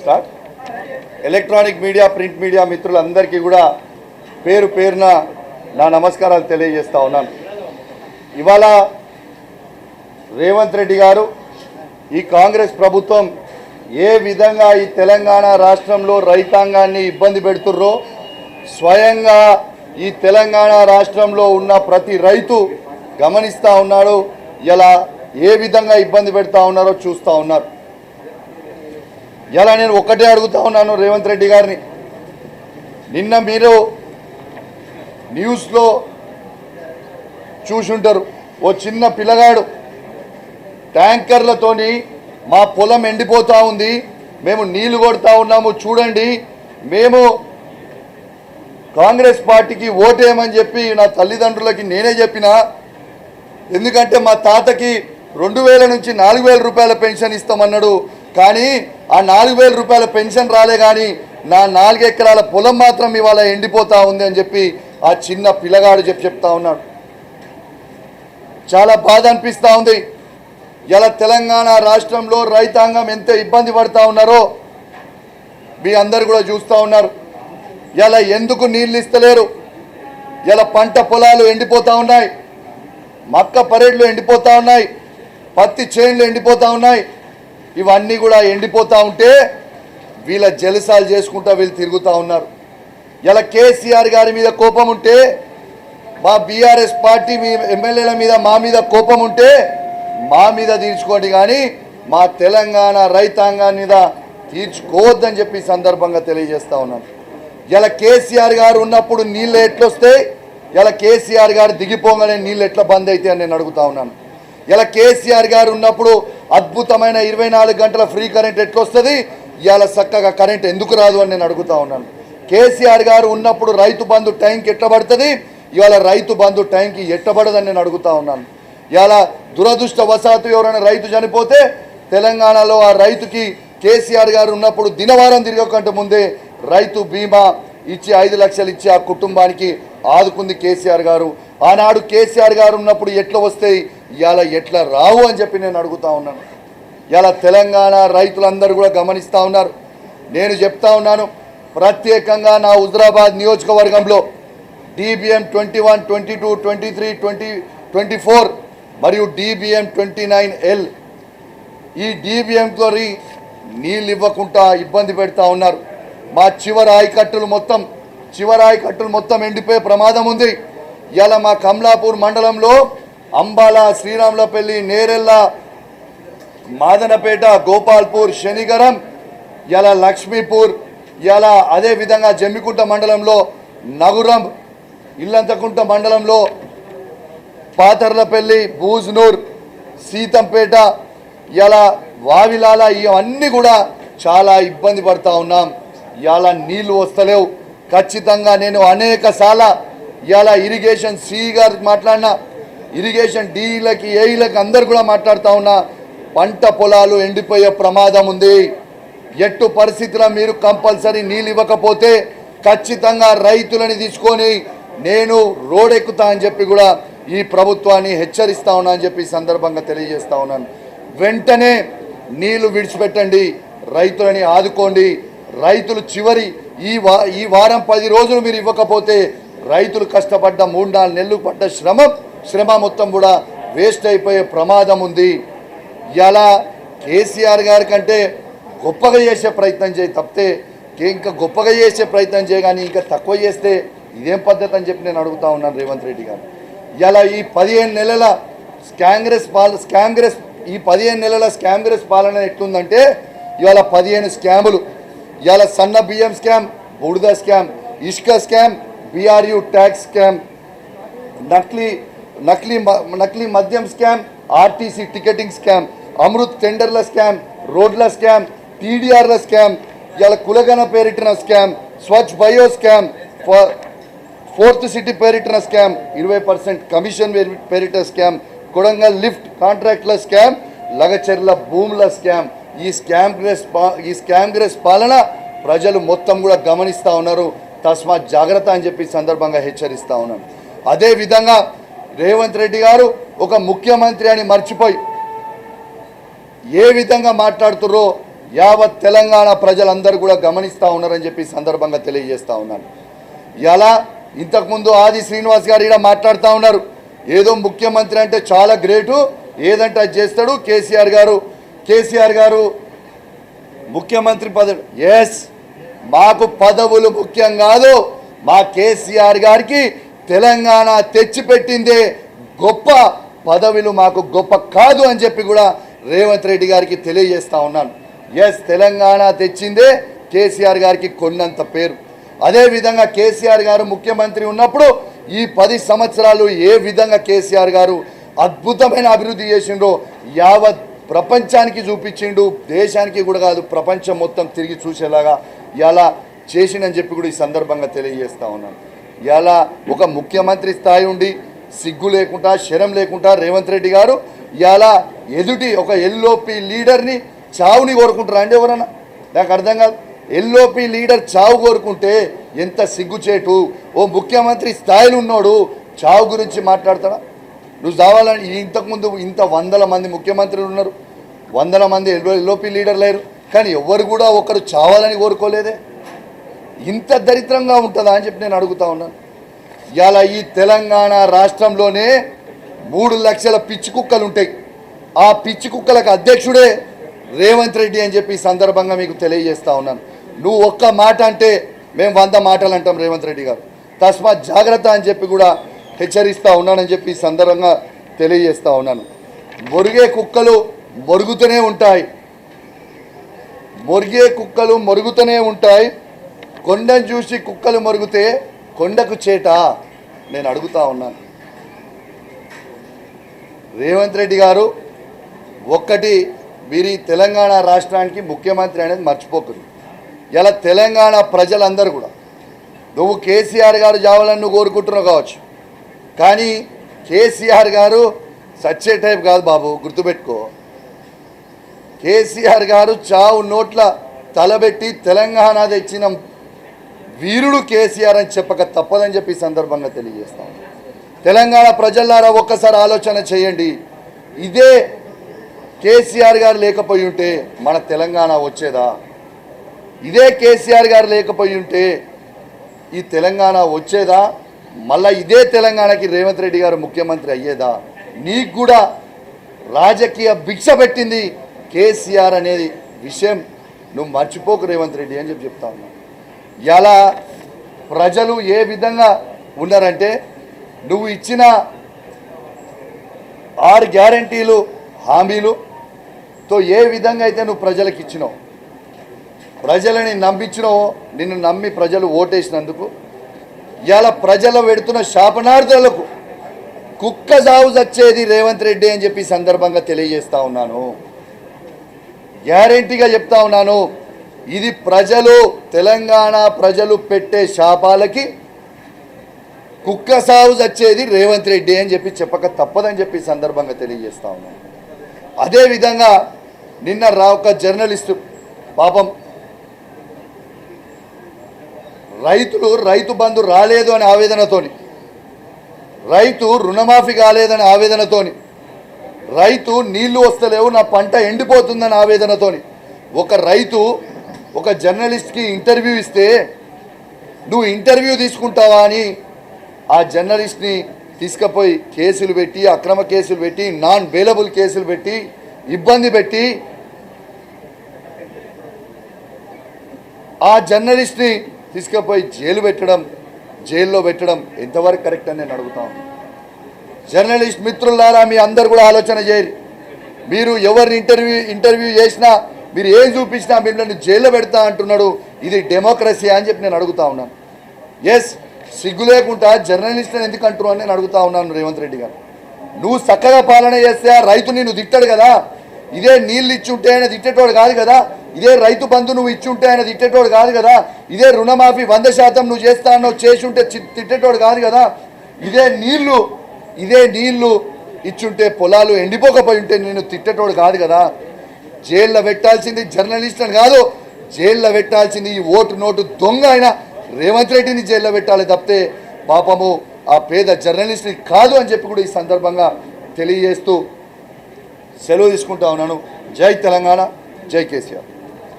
Start. Electronic media print media మిత్రులందరికీ కూడా పేరు పేరున నా నమస్కారాలు తెలియజేస్తా ఉన్నాను. ఇవాళ రేవంత్ రెడ్డి గారు ఈ కాంగ్రెస్ ప్రభుత్వం ఏ విధంగా ఈ తెలంగాణ రాష్ట్రంలో రైతాంగాన్ని ఇబ్బంది పెడుతుర్రో స్వయంగా ఈ తెలంగాణ రాష్ట్రంలో ఉన్న ప్రతి రైతు గమనిస్తూ ఉన్నాడు ఇలా ఏ విధంగా ఇబ్బంది పెడతా ఉన్నారో చూస్తూ ఉన్నారు. ఇలా నేను ఒక్కటే అడుగుతా ఉన్నాను రేవంత్ రెడ్డి గారిని. నిన్న మీరు న్యూస్లో చూసుంటారు. ఓ చిన్న పిల్లగాడు ట్యాంకర్లతోని మా పొలం ఎండిపోతూ ఉంది. మేము నీళ్ళు కొడతా ఉన్నాము చూడండి. మేము కాంగ్రెస్ పార్టీకి ఓటేయమని చెప్పి నా తల్లిదండ్రులకి నేనే చెప్పిన. ఎందుకంటే మా తాతకి రెండు వేల నుంచి నాలుగు వేల రూపాయల పెన్షన్ ఇస్తామన్నాడు. కానీ ఆ నాలుగు వేల రూపాయల పెన్షన్ రాలే కానీ నా నాలుగు ఎకరాల పొలం మాత్రం ఇవాళ ఎండిపోతా ఉంది అని చెప్పి ఆ చిన్న పిల్లగాడు చెప్పి చెప్తా ఉన్నాడు. చాలా బాధ అనిపిస్తూ ఉంది. ఇలా తెలంగాణ రాష్ట్రంలో రైతాంగం ఎంత ఇబ్బంది పడతా ఉన్నారో మీ అందరు కూడా చూస్తూ ఉన్నారు. ఇలా ఎందుకు నీళ్ళు ఇస్తలేరు? ఇలా పంట పొలాలు ఎండిపోతూ ఉన్నాయి? మక్క పరేడ్లు ఎండిపోతూ ఉన్నాయి. పత్తి చేన్లు ఎండిపోతూ ఉన్నాయి. ఇవన్నీ కూడా ఎండిపోతూ ఉంటే వీళ్ళ జలసాలు చేసుకుంటా వీళ్ళు తిరుగుతూ ఉన్నారు. ఇలా కేసీఆర్ గారి మీద కోపం ఉంటే మా బీఆర్ఎస్ పార్టీ మీ ఎమ్మెల్యేల మీద మా మీద కోపం ఉంటే మా మీద తీర్చుకోండి కానీ మా తెలంగాణ రైతాంగాన్ని మీద తీర్చుకోవద్దని చెప్పి సందర్భంగా తెలియజేస్తూ ఉన్నాను. ఇలా కేసీఆర్ గారు ఉన్నప్పుడు నీళ్ళు ఎట్లొస్తాయి? ఇలా కేసీఆర్ గారు దిగిపోగానే నీళ్ళు ఎట్లా బంద్ అయితే అని నేను అడుగుతా ఉన్నాను. ఇలా కేసీఆర్ గారు ఉన్నప్పుడు అద్భుతమైన ఇరవై నాలుగు గంటల ఫ్రీ కరెంట్ ఎట్లొస్తుంది? ఇవాళ చక్కగా కరెంట్ ఎందుకు రాదు అని నేను అడుగుతా ఉన్నాను. కేసీఆర్ గారు ఉన్నప్పుడు రైతు బంధు టైంకి ఎట్లా పడుతుంది ఇవాళ రైతు బంధు టైంకి ఎట్టబడదని నేను అడుగుతా ఉన్నాను. ఇవాళ దురదృష్టవశాత్తు ఎవరైనా రైతు చనిపోతే తెలంగాణలో ఆ రైతుకి కేసీఆర్ గారు ఉన్నప్పుడు దినవారం తిరగకంటే ముందే రైతు బీమా ఇచ్చి ఐదు లక్షలు ఇచ్చి ఆ కుటుంబానికి ఆదుకుంది కేసీఆర్ గారు. ఆనాడు కేసీఆర్ గారు ఉన్నప్పుడు ఎట్లా వస్తాయి? ఇవాళ ఎట్లా రావు అని చెప్పి నేను అడుగుతా ఉన్నాను. ఇలా తెలంగాణ రైతులందరూ కూడా గమనిస్తూ ఉన్నారు. నేను చెప్తా ఉన్నాను ప్రత్యేకంగా నా హుజరాబాద్ నియోజకవర్గంలో DBM twenty one twenty two twenty three twenty twenty four మరియు డిబిఎం ట్వంటీ నైన్ ఎల్ ఈ డిబిఎంతో నీళ్ళు ఇవ్వకుండా ఇబ్బంది పెడతా ఉన్నారు. మా చివరి ఆయకట్టులు మొత్తం చివరి ఆయకట్టులు మొత్తం ఎండిపోయే ప్రమాదం ఉంది. ఇలా మా కమలాపూర్ మండలంలో అంబాల శ్రీరాములపల్లి నేరెల్ల మాదనపేట గోపాల్పూర్ శనిగరం ఇలా లక్ష్మీపూర్ ఇలా అదే విధంగా జమ్మికుంట మండలంలో నగురం ఇల్లంతకుంట మండలంలో పాతర్లపల్లి భూజ్నూర్ సీతంపేట ఇలా వావిలాల ఇవన్నీ కూడా చాలా ఇబ్బంది పడతా ఉన్నాం. ఇలా నీళ్ళు వస్తలేవు. ఖచ్చితంగా నేను అనేక సార్ల ఇలా ఇరిగేషన్ సి గారు మాట్లాడినా ఇరిగేషన్ డీలకి ఏఈలకి అందరు కూడా మాట్లాడుతూ ఉన్నా పంట పొలాలు ఎండిపోయే ప్రమాదం ఉంది. ఎట్టు పరిస్థితిలో మీరు కంపల్సరీ నీళ్ళు ఇవ్వకపోతే ఖచ్చితంగా రైతులని తీసుకొని నేను రోడెక్కుతా అని చెప్పి కూడా ఈ ప్రభుత్వాన్ని హెచ్చరిస్తా ఉన్నా అని చెప్పి సందర్భంగా తెలియజేస్తా ఉన్నాను. వెంటనే నీళ్ళు విడిచిపెట్టండి రైతులని ఆదుకోండి. రైతులు చివరి ఈ వా ఈ వారం పది రోజులు మీరు ఇవ్వకపోతే రైతులు కష్టపడ్డ మూడు నాలుగు నెలలు పడ్డ శ్రమ శ్రమ మొత్తం కూడా వేస్ట్ అయిపోయే ప్రమాదం ఉంది. ఇలా కేసీఆర్ గారి కంటే గొప్పగా చేసే ప్రయత్నం చేయి తప్పితే ఇంకా గొప్పగా చేసే ప్రయత్నం చేయ ఇంకా తక్కువ చేస్తే ఇదేం పద్ధతి అని చెప్పి నేను అడుగుతా ఉన్నాను రేవంత్ రెడ్డి గారు. ఇలా ఈ పదిహేను నెలల కాంగ్రెస్ పాల కాంగ్రెస్ ఈ పదిహేను నెలల కాంగ్రెస్ పాలన ఎట్లుందంటే ఇవాళ పదిహేను స్కాములు. ఇవాళ సన్న బియ్యం స్కామ్ బుడిద స్కామ్ ఇష్క స్కామ్ బీఆర్యూ ట్యాక్స్ స్కామ్ నక్లీ నకిలీ నకిలీ మద్యం scam RTC ticketing scam Amrut టెండర్ల స్కామ్ రోడ్ల స్కామ్ టీడీఆర్ల స్కామ్ ఇలా కులగన పేరిటిన స్కామ్ స్వచ్ఛ బయో స్కామ్ ఫ- ఫోర్త్ సిటీ పేరిటిన స్కామ్ ఇరవై పర్సెంట్ కమిషన్ పేరి- పేరిట స్కామ్ కొడంగల్ లిఫ్ట్ కాంట్రాక్ట్ల స్కామ్ లగచెర్ల భూముల స్కామ్. ఈ స్కామ్ గ్రెస్ ఈ స్కామ్ గ్రెస్ పాలన ప్రజలు మొత్తం కూడా గమనిస్తూ ఉన్నారు. తస్మాత్ జాగ్రత్త అని చెప్పి సందర్భంగా హెచ్చరిస్తూ ఉన్నాను అదేవిధంగా రేవంత్ రెడ్డి గారు ఒక ముఖ్యమంత్రి అని మర్చిపోయి ఏ విధంగా మాట్లాడుతుర్రో యావత్ తెలంగాణ ప్రజలందరూ కూడా గమనిస్తూ ఉన్నారని చెప్పి సందర్భంగా తెలియజేస్తూ ఉన్నాను. ఎలా ఇంతకుముందు ఆది శ్రీనివాస్ గారు ఇక్కడ మాట్లాడుతూ ఉన్నారు. ఏదో ముఖ్యమంత్రి అంటే చాలా గ్రేటు ఏదంటే అది చేస్తాడు కేసీఆర్ గారు. కేసీఆర్ గారు ముఖ్యమంత్రి పదవి ఎస్ మాకు పదవులు ముఖ్యం కాదు మా కేసీఆర్ గారికి తెలంగాణ తెచ్చిపెట్టిందే గొప్ప పదవులు మాకు గొప్ప కాదు అని చెప్పి కూడా రేవంత్ రెడ్డి గారికి తెలియజేస్తా ఉన్నాను. ఎస్ తెలంగాణ తెచ్చిందే కేసీఆర్ గారికి కొన్నంత పేరు. అదేవిధంగా కేసీఆర్ గారు ముఖ్యమంత్రి ఉన్నప్పుడు ఈ పది సంవత్సరాలు ఏ విధంగా కేసీఆర్ గారు అద్భుతమైన అభివృద్ధి చేసిండో యావత్ ప్రపంచానికి చూపించిండు దేశానికి కూడా కాదు ప్రపంచం మొత్తం తిరిగి చూసేలాగా ఎలా చేసిండని చెప్పి కూడా ఈ సందర్భంగా తెలియజేస్తా ఉన్నాను. ఇలా ఒక ముఖ్యమంత్రి స్థాయి ఉండి సిగ్గు లేకుండా శరం లేకుండా రేవంత్ రెడ్డి గారు ఇలా ఎదుటి ఒక ఎల్ఓపి లీడర్ని చావుని కోరుకుంటారా అండి ఎవరన్నా? నాకు అర్థం కాదు. ఎల్ఓపి లీడర్ చావు కోరుకుంటే ఎంత సిగ్గుచేటు ఓ ముఖ్యమంత్రి స్థాయిలో ఉన్నాడు చావు గురించి మాట్లాడతాడా? నువ్వు చావాలని ఇంతకుముందు ఇంత వందల మంది ముఖ్యమంత్రులు ఉన్నారు. వందల మంది ఎల్ఓ ఎల్ఓపి లీడర్ లేరు. కానీ ఎవరు కూడా ఒకరు చావాలని కోరుకోలేదే. ఇంత దరిద్రంగా ఉంటుందా అని చెప్పి నేను అడుగుతా ఉన్నాను ఇలా ఈ తెలంగాణ రాష్ట్రంలోనే మూడు లక్షల పిచ్చి కుక్కలు ఉంటాయి. ఆ పిచ్చి కుక్కలకు అధ్యక్షుడే రేవంత్ రెడ్డి అని చెప్పి ఈ సందర్భంగా మీకు తెలియజేస్తా ఉన్నాను. నువ్వు ఒక్క మాట అంటే మేము వంద మాటలు అంటాం రేవంత్ రెడ్డి గారు. తస్మాత్ జాగ్రత్త అని చెప్పి కూడా హెచ్చరిస్తూ ఉన్నానని చెప్పి ఈ సందర్భంగా తెలియజేస్తూ ఉన్నాను. మొరిగే కుక్కలు మొరుగుతూనే ఉంటాయి. మొరిగే కుక్కలు మొరుగుతూనే ఉంటాయి. కొండను చూసి కుక్కలు మరుగుతే కొండకు చేట నేను అడుగుతా ఉన్నాను. రేవంత్ రెడ్డి గారు ఒక్కటి మీరు తెలంగాణ రాష్ట్రానికి ముఖ్యమంత్రి అనేది మర్చిపోకరు ఇలా తెలంగాణ ప్రజలందరూ కూడా. నువ్వు కేసీఆర్ గారు చావాలని నువ్వు కోరుకుంటున్నావు కావచ్చు. కానీ కేసీఆర్ గారు సచ్చే టైప్ కాదు బాబు గుర్తుపెట్టుకో. కేసీఆర్ గారు చావు నోట్ల తలబెట్టి తెలంగాణ తెచ్చిన వీరుడు కేసీఆర్ అని చెప్పక తప్పదని చెప్పి సందర్భంగా తెలియజేస్తాం. తెలంగాణ ప్రజలారా ఒక్కసారి ఆలోచన చేయండి. ఇదే కేసీఆర్ గారు లేకపోయి ఉంటే మన తెలంగాణ వచ్చేదా? ఇదే కేసీఆర్ గారు లేకపోయి ఉంటే ఈ తెలంగాణ వచ్చేదా? మళ్ళా ఇదే తెలంగాణకి రేవంత్ రెడ్డి గారు ముఖ్యమంత్రి అయ్యేదా? నీకు కూడా రాజకీయ భిక్ష పెట్టింది కేసీఆర్ అనేది విషయం. నువ్వు మర్చిపోకు రేవంత్ రెడ్డి అని చెప్పి చెప్తా ఎలా ప్రజలు ఏ విధంగా ఉన్నారంటే నువ్వు ఇచ్చిన ఆరు గ్యారంటీలు హామీలుతో ఏ విధంగా అయితే నువ్వు ప్రజలకు ఇచ్చినావు ప్రజలని నమ్మించినావో నిన్ను నమ్మి ప్రజలు ఓటేసినందుకు ఇలా ప్రజలు పెడుతున్న శాపనార్థులకు కుక్క సాగు వచ్చేది రేవంత్ రెడ్డి అని చెప్పి సందర్భంగా తెలియజేస్తా ఉన్నాను. గ్యారెంటీగా చెప్తా ఉన్నాను. ఇది ప్రజలు తెలంగాణ ప్రజలు పెట్టే శాపాలకి కుక్క సాగు వచ్చేది రేవంత్ రెడ్డి అని చెప్పి చెప్పక తప్పదని చెప్పి సందర్భంగా తెలియజేస్తా ఉన్నాను అదేవిధంగా నిన్న రా ఒక జర్నలిస్టు పాపం రైతులు రైతు బంధు రాలేదు అనే ఆవేదనతోని రైతు రుణమాఫీ కాలేదని ఆవేదనతోని రైతు నీళ్ళు వస్తలేవు నా పంట ఎండిపోతుందని ఆవేదనతోని ఒక రైతు ఒక జర్నలిస్ట్కి ఇంటర్వ్యూ ఇస్తే నువ్వు ఇంటర్వ్యూ తీసుకుంటావా అని ఆ జర్నలిస్ట్ని తీసుకుపోయి కేసులు పెట్టి అక్రమ కేసులు పెట్టి నాన్ బెయిలబుల్ కేసులు పెట్టి ఇబ్బంది పెట్టి ఆ జర్నలిస్ట్ని తీసుకుపోయి జైలు పెట్టడం జైల్లో పెట్టడం ఎంతవరకు కరెక్ట్ అని నేను అడుగుతాను జర్నలిస్ట్ మిత్రులారా మీ అందరు కూడా ఆలోచన చేయరు మీరు ఎవరిని ఇంటర్వ్యూ ఇంటర్వ్యూ చేసినా మీరు ఏం చూపించినా మిమ్మల్ని జైల్లో పెడతా అంటున్నాడు ఇది డెమోక్రసీ అని చెప్పి నేను అడుగుతా ఉన్నాను. ఎస్ సిగ్గు లేకుండా జర్నలిస్ట్ని ఎందుకు అంటున్నావు అని నేను అడుగుతా ఉన్నాను రేవంత్ రెడ్డి గారు. నువ్వు చక్కగా పాలన చేస్తే ఆ రైతు నిన్ను తిట్టాడు కదా. ఇదే నీళ్ళు ఇచ్చుంటే ఆయన తిట్టేటోడు కాదు కదా. ఇదే రైతు బంధు నువ్వు ఇచ్చుంటే ఆయన తిట్టేటోడు కాదు కదా. ఇదే రుణమాఫీ వంద శాతం నువ్వు చేస్తా అన్నావు చేసి ఉంటే తిట్టేటోడు కాదు కదా. ఇదే నీళ్ళు ఇదే నీళ్ళు ఇచ్చుంటే పొలాలు ఎండిపోకపోయి ఉంటే నేను తిట్టేటోడు కాదు కదా. జైల్లో పెట్టాల్సింది జర్నలిస్ట్ అని కాదు జైల్లో పెట్టాల్సింది ఈ ఓటు నోటు దొంగ ఆయన రేవంత్ రెడ్డిని జైల్లో పెట్టాలి తప్పితే పాపము ఆ పేద జర్నలిస్ట్ని కాదు అని చెప్పి కూడా ఈ సందర్భంగా తెలియజేస్తూ సెలవు తీసుకుంటా ఉన్నాను. జై తెలంగాణ జై కేసీఆర్.